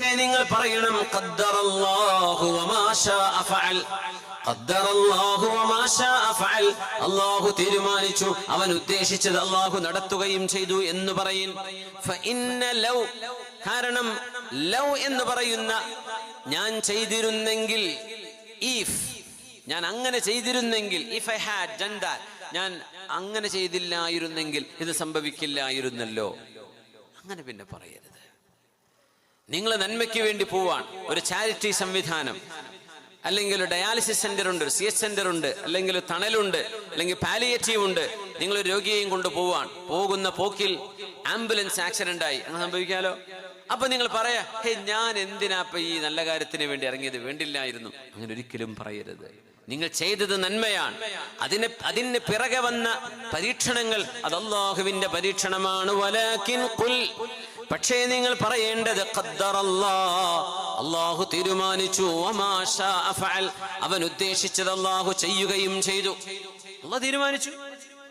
നിങ്ങൾ പറയണം അള്ളാഹു തീരുമാനിച്ചു. അവൻ ഉദ്ദേശിച്ചത് അള്ളാഹു നടത്തുകയും ചെയ്തു എന്ന് പറയും. കാരണം ലൗ എന്ന് പറയുന്ന ഞാൻ ചെയ്തിരുന്നെങ്കിൽ ഇഫ്. ഞാൻ അങ്ങനെ ചെയ്തിരുന്നെങ്കിൽ if I had done that. ഞാൻ അങ്ങനെ ചെയ്തില്ലായിരുന്നെങ്കിൽ ഇത് സംഭവിക്കില്ലായിരുന്നല്ലോ. അങ്ങനെ പിന്നെ പറയരുത്. നിങ്ങൾ നന്മയ്ക്ക് വേണ്ടി പോവാണ് ഒരു ചാരിറ്റി സംവിധാനം അല്ലെങ്കിൽ ഒരു ഡയാലിസിസ് സെന്റർ ഉണ്ട് ഒരു സി എച്ച് സെന്റർ ഉണ്ട് അല്ലെങ്കിൽ തണലുണ്ട് അല്ലെങ്കിൽ പാലിയേറ്റീവ് ഉണ്ട് നിങ്ങൾ രോഗിയെയും കൊണ്ട് പോവാൻ പോകുന്ന പോക്കിൽ ആംബുലൻസ് ആക്സിഡന്റ് ആയി. അങ്ങനെ സംഭവിക്കാലോ? അപ്പൊ നിങ്ങൾ പറയാ ഹേ ഞാൻ എന്തിനാപ്പ ഈ നല്ല കാര്യത്തിന് വേണ്ടി ഇറങ്ങിയത്? വേണ്ടില്ലായിരുന്നു. അങ്ങനെ ഒരിക്കലും പറയരുത്. നിങ്ങൾ ചെയ്തത് നന്മയാണ്. അതിന് അതിന് പിറകെ വന്ന പരീക്ഷണങ്ങൾ അത് അള്ളാഹുവിന്റെ പരീക്ഷണമാണ്. പക്ഷേ നിങ്ങൾ പറയേണ്ടത് അള്ളാഹു തീരുമാനിച്ചു. അവൻ ഉദ്ദേശിച്ചത് അള്ളാഹു ചെയ്യുകയും ചെയ്തു. അള്ളാഹ് തീരുമാനിച്ചു.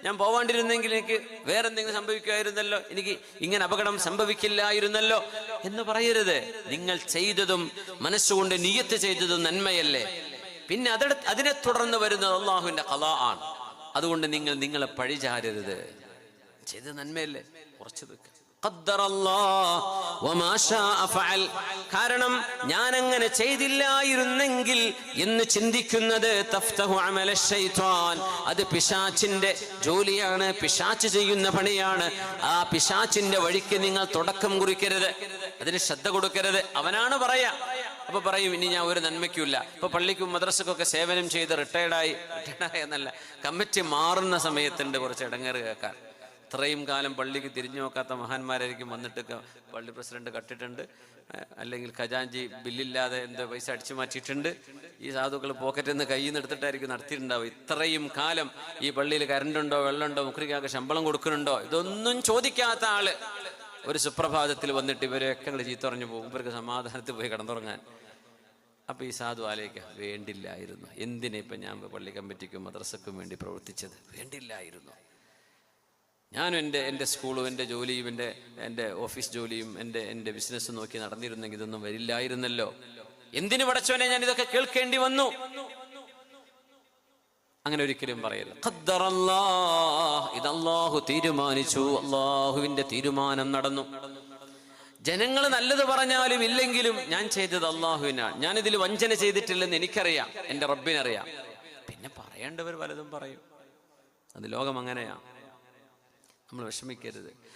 ഞാൻ പോവാണ്ടിരുന്നെങ്കിൽ എനിക്ക് വേറെന്തെങ്കിലും സംഭവിക്കുമായിരുന്നല്ലോ? എനിക്ക് ഇങ്ങനെ അപകടം സംഭവിക്കില്ലായിരുന്നല്ലോ? എന്ന് പറയരുത്. നിങ്ങൾ ചെയ്തതും മനസ്സുകൊണ്ട് നിയത്ത് ചെയ്തതും നന്മയല്ലേ? പിന്നെ അതിനെ അതിനെ തുടർന്ന് വരുന്നത് അള്ളാഹുവിന്റെ കഥ ആണ്. അതുകൊണ്ട് നിങ്ങൾ നിങ്ങളെ പഴിചാരരുത്. ചെയ്ത നന്മയല്ലേ? കുറച്ച് കാരണം ഞാൻ അങ്ങനെ ചെയ്തില്ലായിരുന്നെങ്കിൽ എന്ന് ചിന്തിക്കുന്നത് അത് പിശാച്ചിന്റെ ജോലിയാണ് പിശാച്ച് ചെയ്യുന്ന പണിയാണ്. ആ പിശാച്ചിന്റെ വഴിക്ക് നിങ്ങൾ തുടക്കം കുറിക്കരുത്. അതിന് ശ്രദ്ധ കൊടുക്കരുത്. അവനാണ് പറയാ. അപ്പൊ പറയും ഇനി ഞാൻ ഒരു നന്മയ്ക്കുമില്ല. ഇപ്പൊ പള്ളിക്കും മദ്രസക്കൊക്കെ സേവനം ചെയ്ത് റിട്ടയർഡായി റിട്ടയർഡായി എന്നല്ല കമ്മിറ്റി മാറുന്ന സമയത്തുണ്ട് കുറച്ച് ഇടങ്ങേറ് കേൾക്കാൻ. ഇത്രയും കാലം പള്ളിക്ക് തിരിഞ്ഞു നോക്കാത്ത മഹാന്മാരായിരിക്കും വന്നിട്ട് പള്ളി പ്രസിഡന്റ് കട്ടിട്ടുണ്ട്. അല്ലെങ്കിൽ ഖജാഞ്ചി ബില്ലില്ലാതെ എന്തോ പൈസ അടിച്ചു മാറ്റിയിട്ടുണ്ട്. ഈ സാധുക്കൾ പോക്കറ്റിൽ നിന്ന് കയ്യിൽ നിന്ന് എടുത്തിട്ടായിരിക്കും നടത്തിയിട്ടുണ്ടാവും ഇത്രയും കാലം ഈ പള്ളിയിൽ കരണ്ടുണ്ടോ വെള്ളമുണ്ടോ മുക്രിക്കാക്ക് ശമ്പളം കൊടുക്കുന്നുണ്ടോ ഇതൊന്നും ചോദിക്കാത്ത ആൾ. ഒരു സുപ്രഭാതത്തിൽ വന്നിട്ട് ഇവരെയൊക്കെ അങ്ങട് ചീത്തറഞ്ഞു പോകും. ഇവർക്ക് സമാധാനത്തിൽ പോയി കിടന്നുറങ്ങാൻ. അപ്പൊ ഈ സാധു ആലയിക്ക വേണ്ടില്ലായിരുന്നു. എന്തിനാ ഇപ്പൊ ഞാൻ പള്ളി കമ്മിറ്റിക്കും മദ്രസക്കും വേണ്ടി പ്രവർത്തിച്ചത്? വേണ്ടില്ലായിരുന്നു. ഞാനും എന്റെ എന്റെ സ്കൂളും എന്റെ ജോലിയും എന്റെ എന്റെ ഓഫീസ് ജോലിയും എന്റെ എന്റെ ബിസിനസ് നോക്കി നടന്നിരുന്നെങ്കിൽ ഇതൊന്നും വരില്ലായിരുന്നല്ലോ. എന്തിനു പടച്ചവനെ ഞാൻ ഇതൊക്കെ കേൾക്കേണ്ടി വന്നു? അങ്ങനെ ഒരിക്കലും ഖദ്ദറല്ലാഹ്. ഇത് അള്ളാഹു തീരുമാനിച്ചു. അള്ളാഹുവിന്റെ തീരുമാനം നടന്നു. ജനങ്ങൾ നല്ലത് പറഞ്ഞാലും ഇല്ലെങ്കിലും ഞാൻ ചെയ്തത് അള്ളാഹുവിനാണ് ഞാൻ ഇതിൽ വഞ്ചന ചെയ്തിട്ടില്ലെന്ന് എനിക്കറിയാം. എന്റെ റബ്ബിനറിയാം. പിന്നെ പറയേണ്ടവർ പലതും പറയും. അത് ലോകം അങ്ങനെയാ. നമ്മൾ വിഷമിക്കരുത്.